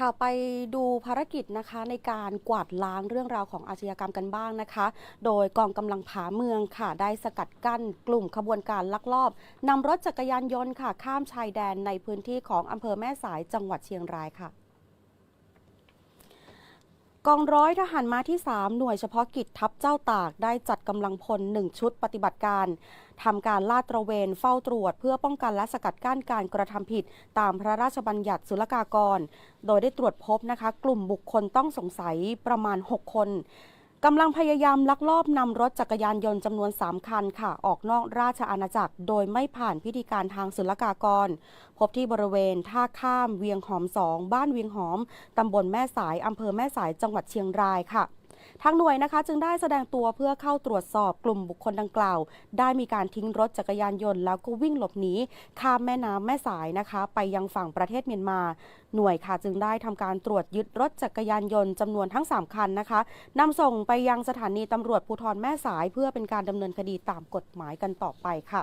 ค่ะไปดูภารกิจนะคะในการกวาดล้างเรื่องราวของอาชญากรรมกันบ้างนะคะ โดยกองกำลังผาเมืองค่ะ ได้สกัดกั้นกลุ่มขบวนการลักลอบนำรถจักรยานยนต์ค่ะ ข้ามชายแดนในพื้นที่ของอำเภอแม่สายจังหวัดเชียงรายค่ะ กองร้อยทหารม้าที่ 3 หน่วยเฉพาะกิจทัพเจ้าตากได้จัดกำลังพล 1 ชุดปฏิบัติการทำการลาดตระเวนเฝ้าตรวจ เพื่อป้องกันและสกัดกั้นการกระทำผิด ตามพระราชบัญญัติศุลกากร โดยได้ตรวจพบนะคะ กลุ่มบุคคลต้องสงสัยประมาณ 6 คน กำลังพยายามลักลอบนำรถจักรยานยนต์จำนวน 3 คันค่ะ ออกนอกราชอาณาจักร โดยไม่ผ่านพิธีการทางศุลกากร พบที่บริเวณท่าข้ามเวียงหอมสองบ้านเวียงหอมตำบลแม่สายอำเภอแม่สายจังหวัดเชียงรายค่ะ ทางหน่วยนะคะ จึงได้แสดงตัวเพื่อเข้าตรวจสอบกลุ่มบุคคลดังกล่าว ได้มีการทิ้งรถจักรยานยนต์แล้วก็วิ่งหลบหนีข้ามแม่น้ำแม่สายนะคะ ไปยังฝั่งประเทศเมียนมา หน่วยค่ะจึงได้ทำการตรวจยึดรถจักรยานยนต์จำนวนทั้ง 3 คันนะคะนำส่งไปยังสถานีตำรวจภูธรแม่สาย เพื่อเป็นการดำเนินคดีตามกฎหมายกันต่อไปค่ะ